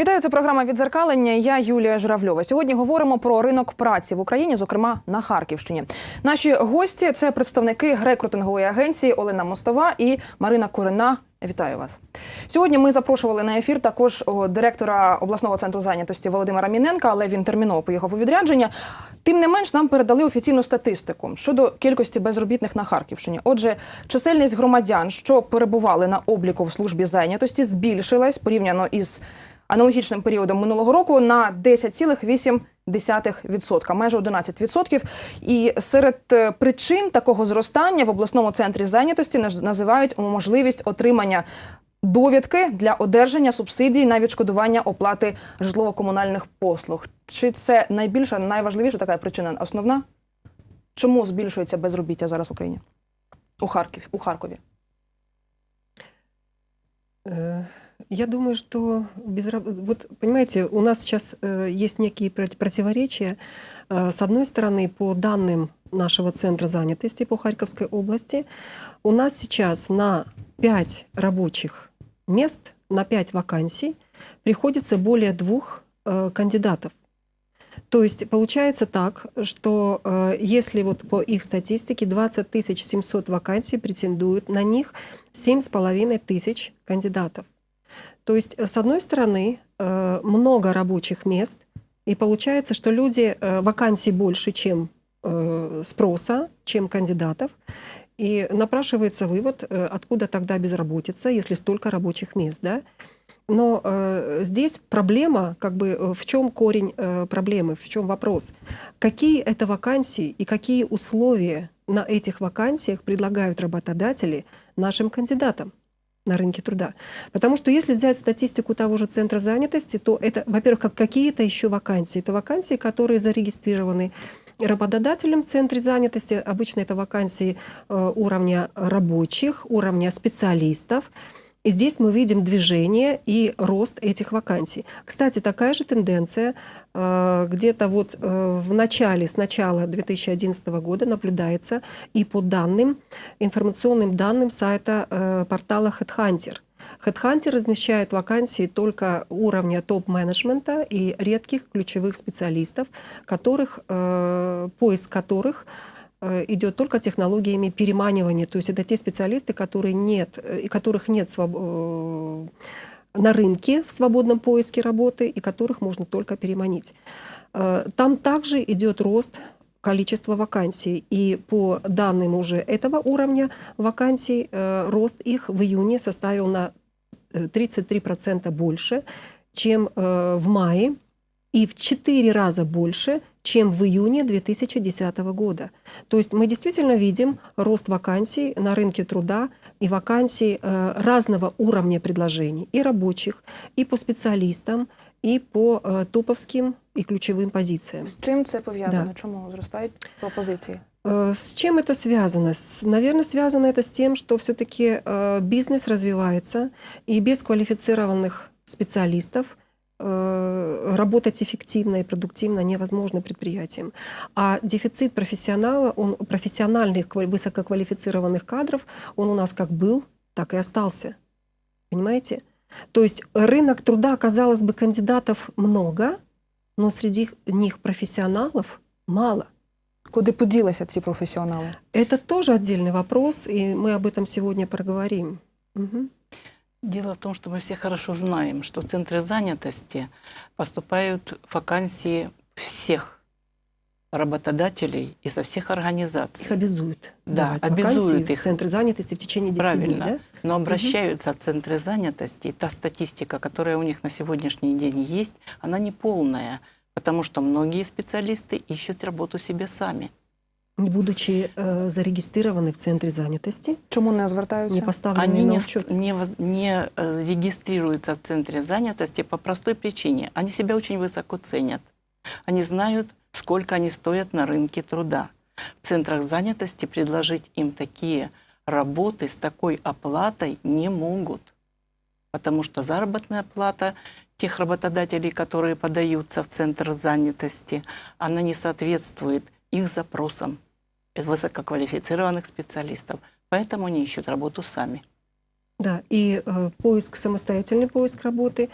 Вітаю, це програма відзеркалення. Я Юлія Журавльова. Сьогодні говоримо про ринок праці в Україні, зокрема на Харківщині. Наші гості це представники рекрутингової агенції Олена Мостова і Марина Корина. Вітаю вас сьогодні. Ми запрошували на ефір також директора обласного центру зайнятості Володимира Міненка, але він терміново поїхав у відрядження. Тим не менш, нам передали офіційну статистику щодо кількості безробітних на Харківщині. Отже, чисельність громадян, що перебували на обліку в службі зайнятості, збільшилась порівняно із аналогічним періодом минулого року на 10,8%, майже 11%. І серед е, причин такого зростання в обласному центрі зайнятості називають можливість отримання довідки для одержання субсидій на відшкодування оплати житлово-комунальних послуг. Чи це найбільша, найважливіша така причина? Основна? Чому збільшується безробіття зараз в Україні? У Харків, у Харкові. Э, Я думаю, что без раб- вот понимаете, у нас сейчас э, есть некие прот- противоречия. Э, С одной стороны, по данным нашего центра занятости по Харьковской области, у нас сейчас на 5 рабочих мест, на 5 вакансий приходится более двух э, кандидатов. То есть получается так, что э, если вот по их статистике 20 700 вакансий претендуют на них 7,5 тысяч кандидатов. То есть, э, с одной стороны, э, много рабочих мест, и получается, что люди, э, вакансий больше, чем спроса, чем кандидатов. И напрашивается вывод, откуда тогда безработица, если столько рабочих мест, да? Но э, здесь проблема, как бы в чем корень э, проблемы, в чем вопрос? Какие это вакансии и какие условия на этих вакансиях предлагают работодатели нашим кандидатам? На рынке труда. Потому что если взять статистику того же центра занятости, то это, во-первых, как какие-то еще вакансии. Это вакансии, которые зарегистрированы работодателем в центре занятости. Обычно это вакансии э, уровня рабочих, уровня специалистов. И здесь мы видим движение и рост этих вакансий. Кстати, такая же тенденция э, где-то вот э, в начале, с начала 2011 года наблюдается и по данным, информационным данным сайта э, портала HeadHunter. HeadHunter размещает вакансии только уровня топ-менеджмента и редких ключевых специалистов, которых, поиск которых идет только технологиями переманивания. То есть это те специалисты, которые нет, э, и которых нет э, на рынке в свободном поиске работы и которых можно только переманить. Э, Там также идет рост количества вакансий. И по данным уже этого уровня вакансий, э, рост их в июне составил на э, 33% больше, чем э, в мае, и в 4 раза больше, чем в июне 2010 года. То есть мы действительно видим рост вакансий на рынке труда и вакансий э, разного уровня предложений, и рабочих, и по специалистам, и по э, топовским и ключевым позициям. З чим це пов'язано? Да. Чому зростають пропозиції? Э, С чем это связано? С- Наверное, связано это с тем, что все-таки бизнес развивается, и без квалифицированных специалистов э, работать эффективно и продуктивно невозможно предприятиям. А дефицит профессионала, он, профессиональных ква- высококвалифицированных кадров, он у нас как был, так и остался. Понимаете? То есть рынок труда, казалось бы, кандидатов много, но среди них профессионалов мало. Куди поділися ці професіонали? Это тоже отдельный вопрос, и мы об этом сегодня проговорим. Мгм. Дело в том, что мы все хорошо знаем, что в центре занятости поступают вакансии всех работодателей и со всех организаций. Их обязуют. Да, обязуют их. в центре занятости в течение 10 Правильно. дней. Да? Но обращаются в центры занятости, и та статистика, которая у них на сегодняшний день есть, она не полная, потому что многие специалисты ищут работу себе сами. Не будучи э, зарегистрированы в центре занятости, Чому не не звертаються? поставлены Они на не, учет. не, воз- не э, регистрируются в центре занятости по простой причине. Они себя очень высоко ценят. Они знают, сколько они стоят на рынке труда. В центрах занятости предложить им такие работы с такой оплатой не могут. Потому что заработная плата тех работодателей, которые подаются в центр занятости, она не соответствует их запросам высококвалифицированных специалистов. Поэтому они ищут работу сами. Да, и э, поиск, самостоятельный поиск работы,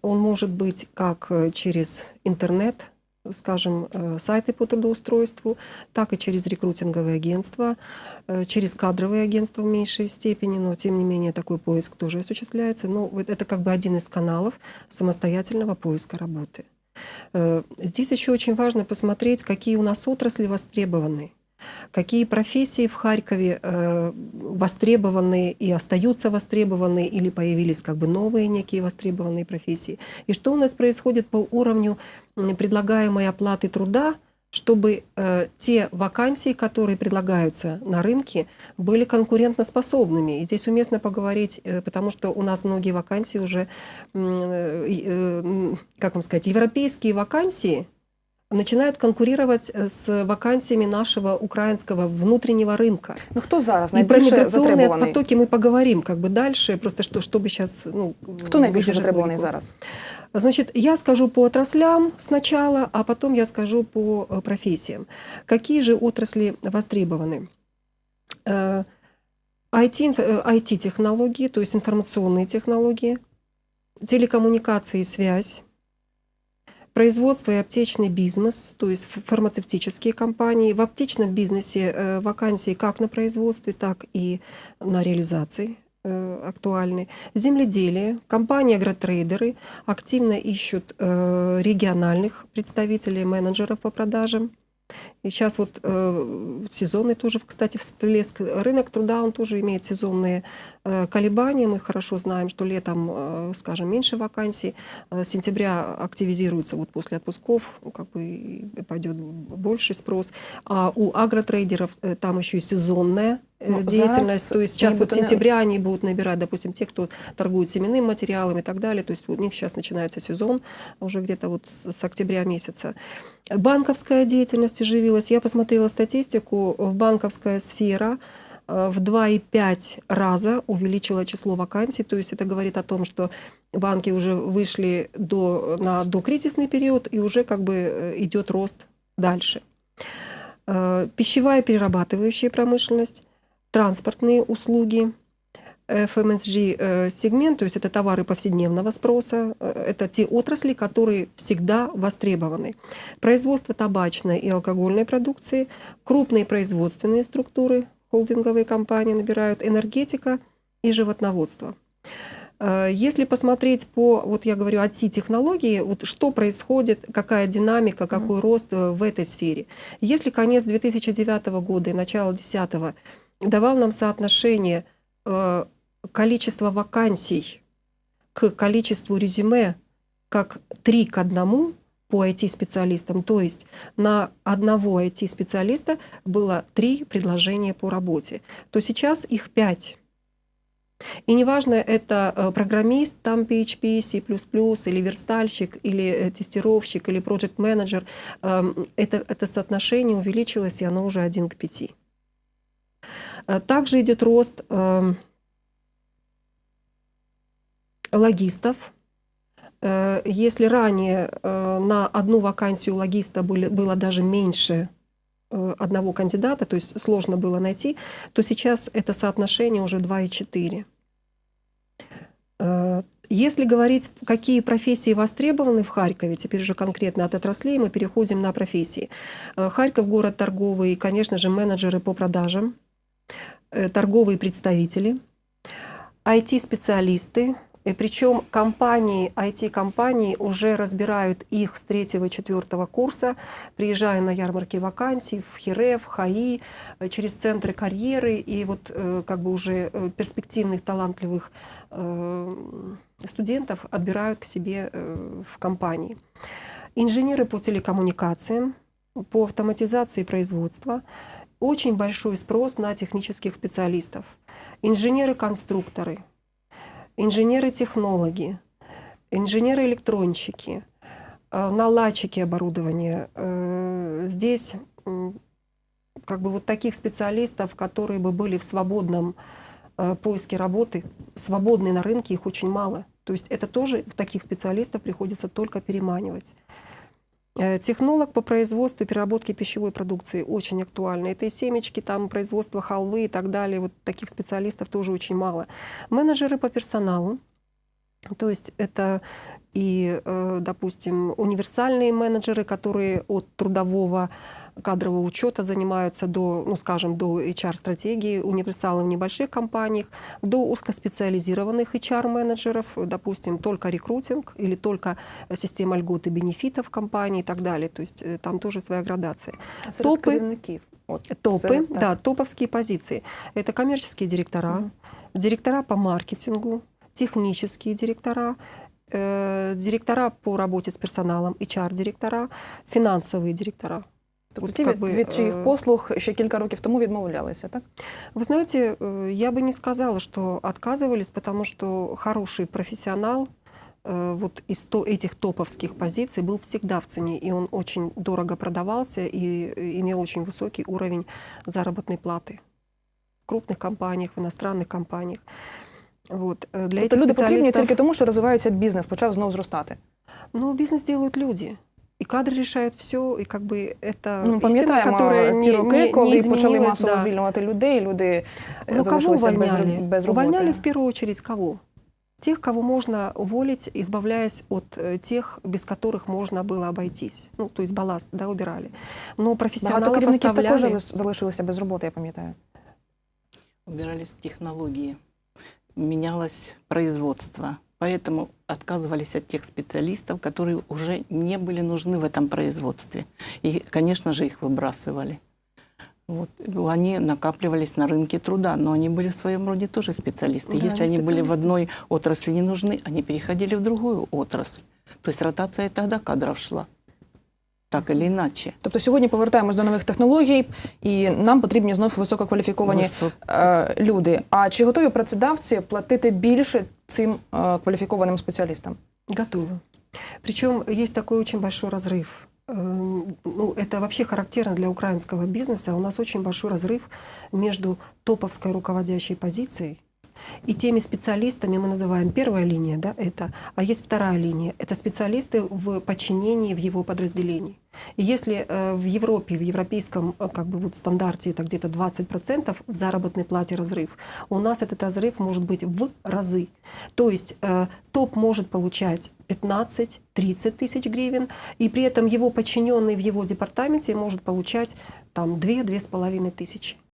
он может быть как э, через интернет, скажем, э, сайты по трудоустройству, так и через рекрутинговые агентства, э, через кадровые агентства в меньшей степени, но тем не менее такой поиск тоже осуществляется. Но это как бы один из каналов самостоятельного поиска работы. Здесь еще очень важно посмотреть, какие у нас отрасли востребованы. Какие профессии в Харькове э, востребованы и остаются востребованы, или появились как бы новые некие востребованные профессии? И что у нас происходит по уровню предлагаемой оплаты труда, чтобы э, те вакансии, которые предлагаются на рынке, были конкурентоспособными. И здесь уместно поговорить, э, потому что у нас многие вакансии уже, э, э, как вам сказать, европейские вакансии начинают конкурировать э, с вакансиями нашего украинского внутреннего рынка. Ну хто зараз И про миграционные потоки мы поговорим как бы дальше, просто что, чтобы сейчас... Ну, выбежать затребуваний далеко. зараз? Значит, я скажу по отраслям сначала, а потом я скажу по э, профессиям. Какие же отрасли востребованы? IT, инф- э, IT-технологии, то есть информационные технологии, телекоммуникации и связь, производство и аптечный бизнес, то есть фармацевтические компании. В аптечном бизнесе э, вакансии как на производстве, так и на реализации э, актуальны. Земледелие, компании агротрейдеры активно ищут э, региональных представителей, менеджеров по продажам. И сейчас вот э, сезонный тоже, кстати, всплеск. Рынок труда, он тоже имеет сезонные э, колебания. Мы хорошо знаем, что летом, э, скажем, меньше вакансий. Э, С сентября активизируется вот после отпусков, как бы пойдет больший спрос. А у агротрейдеров э, там еще и сезонная деятельность. зараз То есть сейчас вот не- сентября они будут набирать, допустим, те, кто торгует семенным материалом и так далее. То есть у них сейчас начинается сезон уже где-то вот с, октября месяца. Банковская деятельность оживилась. Я посмотрела статистику. В банковская сфера э, в 2,5 раза увеличила число вакансий. То есть это говорит о том, что банки уже вышли до, на докризисный период и уже как бы э, идет рост дальше. Э, Пищевая перерабатывающая промышленность, транспортные услуги, э, сегмент, то есть это товары повседневного спроса, э, это те отрасли, которые всегда востребованы. Производство табачной и алкогольной продукции, крупные производственные структуры, холдинговые компании набирают, энергетика и животноводство. Э, Если посмотреть по, вот я говорю, IT-технологии, вот что происходит, какая динамика, какой рост э, в этой сфере. Если конец 2009 года и начало 2010 давал нам соотношение э, количества вакансий к количеству резюме как 3 к 1 по IT-специалистам, то есть на одного IT-специалиста было 3 предложения по работе, то сейчас их 5. И неважно, это э, программист, там PHP, C++, или верстальщик, или э, тестировщик, или проект менеджер это, это соотношение увеличилось, и оно уже 1 к 5. Э, Также идет рост эм, логистов. Э, Если ранее э, на одну вакансию логиста было даже меньше э, одного кандидата, то есть сложно было найти, то сейчас это соотношение уже 2,4. Э, Если говорить, какие профессии востребованы в Харькове, теперь уже конкретно от отраслей мы переходим на профессии. Э, Харьков город торговый, конечно же, менеджеры по продажам, э, торговые представители, IT-специалисты, и причем компании, IT-компании уже разбирают их с третьего, четвертого курса, приезжая на ярмарки вакансий в ХИРЕФ, ХАИ, э, через центры карьеры, и вот э, как бы уже э, перспективных, талантливых э, студентов отбирают к себе э, в компании. Инженеры по телекоммуникациям, по автоматизации производства. Очень большой спрос на технических специалистов. Инженеры-конструкторы, инженеры-технологи, инженеры-электронщики, э, наладчики оборудования. Э, Здесь как бы вот таких специалистов, которые бы были в свободном э, поиске работы, свободные на рынке, их очень мало. То есть это тоже таких специалистов приходится только переманивать. Э, Технолог по производству и переработке пищевой продукции очень актуально. Это и семечки, там производство халвы и так далее. Вот таких специалистов тоже очень мало. Менеджеры по персоналу, то есть это и, э, допустим, универсальные менеджеры, которые от трудового кадрового учета занимаются до, ну, скажем, до HR-стратегии, универсалы в небольших компаниях, до узкоспециализированных HR-менеджеров, допустим, только рекрутинг или только система льгот и бенефитов компании и так далее. То есть э, там тоже своя градация. Серед Топи. керівників. От, Топы, да, топовские позиции. Это коммерческие директора, Мгм. директора по маркетингу, технические директора, э, директора по работе с персоналом, HR-директора, финансовые директора. Тобто От ті как від, би, від чиїх е, послуг ще кілька років тому відмовлялися, так? Вы знаете, э, я бы не сказала, что отказывались, потому что хороший профессионал э, вот из то- этих топовских позиций был всегда в цене, и он очень дорого продавался и э, имел очень высокий уровень заработной платы в крупных компаниях, в иностранных компаниях. Вот. э, Для Тобто этих люди потрібні специалистов... тільки тому, що розвивається бізнес, почав знову зростати. Ну, бизнес делают люди. И кадры решают все, и как бы это Ну, истина, пам'ятаємо которая ті не, роки, не, коли не почали изменилась, масово да. звільнювати людей, люди е, Ну, кого залишилися без, увольняли? роб- без роботи. увольняли в первую очередь кого? Тех, кого можно уволить, избавляясь от э, тех, без которых можно было обойтись. Ну, то есть балласт, да, убирали. Но Багато профессионалов керівників також оставляли. залиш- залишилися без роботи, я пам'ятаю. Убирались технологии, менялось производство. Поэтому отказывались от тех специалистов, которые уже не были нужны в этом производстве. И, конечно же, их выбрасывали. Вот. Они накапливались на рынке труда, но они были в своем роде тоже специалисты. Да, Если они они были в специалисты. одной отрасли не нужны, они переходили в другую отрасль. То есть ротация тогда кадров шла Так или иначе. Тобто сьогодні повертаємось до нових технологій, і нам потрібні знов висококваліфіковані Высок- е, люди. А чи готові працедавці платити більше цим е, кваліфікованим спеціалістам? Готовы. Причем есть такой очень большой разрыв. Эм, Ну, это вообще характерно для украинского бизнеса. У нас очень большой разрыв между топовской руководящей позицией и теми специалистами, мы называем первая линия, да, это, а есть вторая линия, это специалисты в подчинении в его подразделении. И если э, в Европе, в европейском э, как бы вот стандарте это где-то 20% в заработной плате разрыв, у нас этот разрыв может быть в разы. То есть э, топ может получать 15-30 тысяч гривен, и при этом его подчиненный в его департаменте может получать там 2-2,5 тысячи.